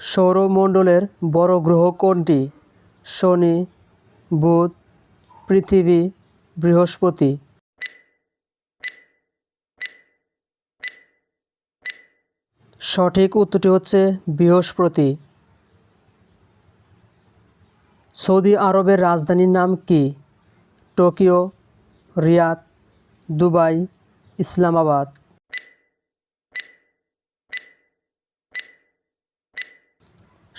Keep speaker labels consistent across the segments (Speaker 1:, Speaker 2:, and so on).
Speaker 1: সৌরমণ্ডলের বড় গ্রহ কোনটি? শনি, বুধ, পৃথিবী, বৃহস্পতি। সঠিক উত্তরটি হচ্ছে বৃহস্পতি। সৌদি আরবের রাজধানীর নাম কি? Tokyo, Riyadh, Dubai, Islamabad.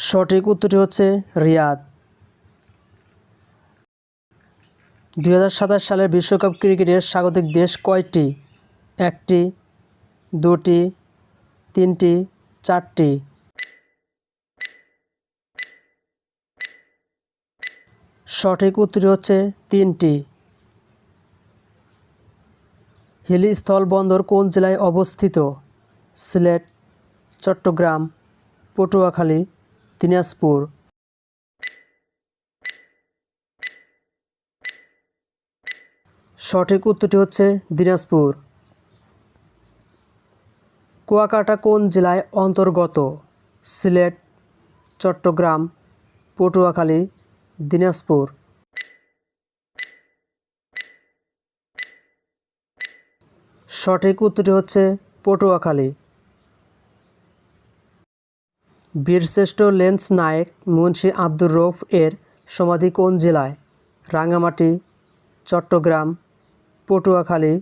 Speaker 1: সঠিক উত্তরটি হচ্ছে রিয়াদ। দুই সালের বিশ্বকাপ ক্রিকেটের স্বাগতিক দেশ কয়টি? একটি, দুটি, তিনটি, চারটি। সঠিক উত্তরটি হচ্ছে তিনটি। হিলি স্থলবন্দর কোন জেলায় অবস্থিত? সিলেট, চট্টগ্রাম, পটুয়াখালী। দিনাজপুর। সঠিক উত্তরটি হচ্ছে দিনাজপুর। কুয়াকাটা কোন জেলায় অন্তর্গত? সিলেট, চট্টগ্রাম, পটুয়াখালী, দিনাজপুর। সঠিক উত্তরটি হচ্ছে পটুয়াখালী। বীরশ্রেষ্ঠ লেন্স নায়েক মুন্সি আব্দুর রৌফ এর সমাধি কোন জেলায়? রাঙ্গামাটি, চট্টগ্রাম, পটুয়াখালী,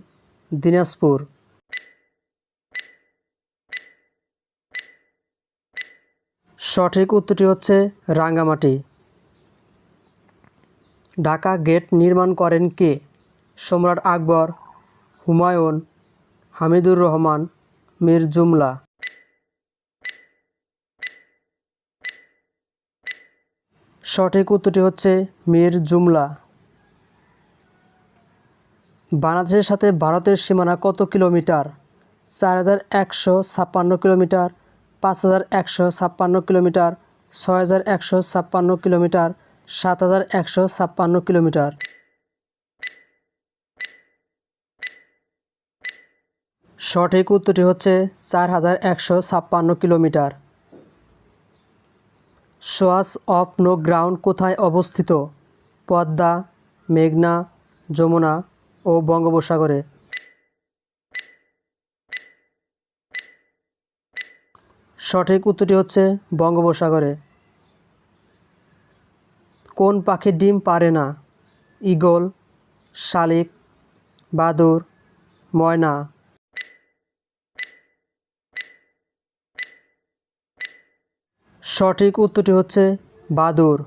Speaker 1: দিনাজপুর। সঠিক উত্তরটি হচ্ছে রাঙ্গামাটি। ঢাকা গেট নির্মাণ করেন কে? সম্রাট আকবর, হুমায়ুন, হামিদুর রহমান, মীর জুমলা। সঠিক উত্তরটি হচ্ছে মীর জুমলা। বাংলাদেশের সাথে ভারতের সীমানা কত কিলোমিটার? চার হাজার একশো ছাপ্পান্ন কিলোমিটার, পাঁচ হাজার একশো ছাপ্পান্ন কিলোমিটার, ছয় হাজার একশো ছাপ্পান্ন কিলোমিটার, সাত হাজার একশো ছাপ্পান্ন কিলোমিটার। সঠিক উত্তরটি হচ্ছে চার হাজার একশো ছাপ্পান্ন kilometre. Swash of no ground কোথায় অবস্থিত? পদ্মা, মেঘনা, যমুনা ও বঙ্গোপসাগরে। সঠিক উত্তরটি হচ্ছে বঙ্গোপসাগরে। কোন পাখির ডিম পারে না? ঈগল, শালিক, বাদুর, ময়না। সঠিক উত্তরটি হচ্ছে বাদুর।